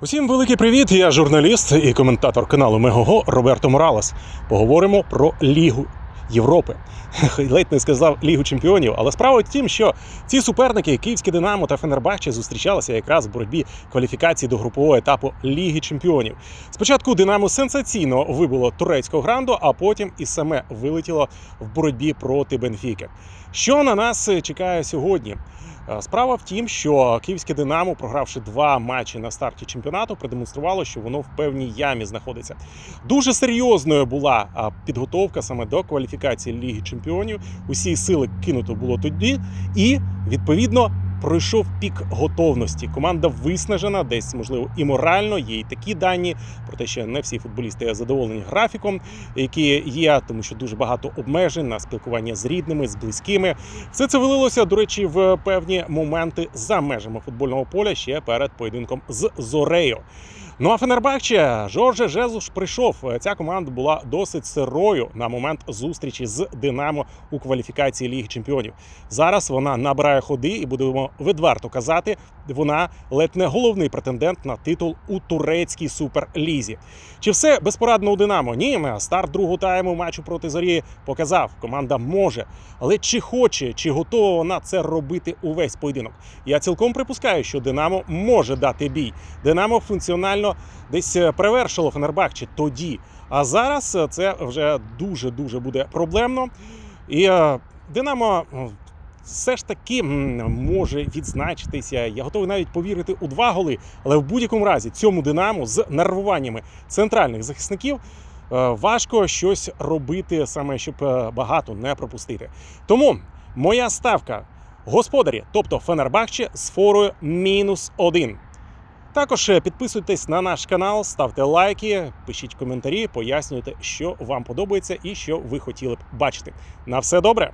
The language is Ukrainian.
Усім великий привіт! Я журналіст і коментатор каналу Мегого Роберто Моралес. Поговоримо про Лігу Європи. Ледь не сказав Лігу Чемпіонів, але справа в тім, що ці суперники Київське Динамо та Фенербахче зустрічалися якраз в боротьбі кваліфікації до групового етапу Ліги Чемпіонів. Спочатку Динамо сенсаційно вибило турецького гранду, а потім і саме вилетіло в боротьбі проти Бенфіки. Що на нас чекає сьогодні? Е, Справа в тім, що київське Динамо, програвши два матчі на старті чемпіонату, продемонструвало, що воно в певній ямі знаходиться. Дуже серйозною була підготовка саме до кваліфікації Ліги Чемпіонів. Усі сили кинуто було тоді, і відповідно. Пройшов пік готовності. Команда виснажена, десь можливо і морально. Є й такі дані. про те, що не всі футболісти задоволені графіком, які є, тому що дуже багато обмежень на спілкування з рідними, з близькими. Все це вилилося, до речі, в певні моменти за межами футбольного поля ще перед поєдинком з Зорею. Ну а Фенербахче Жорже Жезуш прийшов. Ця команда була досить сирою на момент зустрічі з Динамо у кваліфікації Ліги Чемпіонів. Зараз вона набирає ходи і будемо відверто казати, вона ледь не головний претендент на титул у турецькій суперлізі. Чи все безпорадно у Динамо? Ні, старт другого тайму матчу проти зорі показав, команда може. Але чи хоче, чи готова вона це робити увесь поєдинок? Я цілком припускаю, що Динамо може дати бій. Динамо функціонально десь е, перевершило Фенербахче тоді. А зараз е, це вже дуже дуже буде проблемно. І е, Динамо. Все ж таки може відзначитися. Я готовий навіть повірити у два голи. Але в будь-якому разі цьому Динамо з нервуваннями центральних захисників важко щось робити, саме щоб багато не пропустити. Тому моя ставка господарі, тобто Фенербахче з форою мінус один. Також е, підписуйтесь на наш канал, ставте лайки, пишіть коментарі, пояснюйте, що вам подобається і що ви хотіли б бачити. На все добре!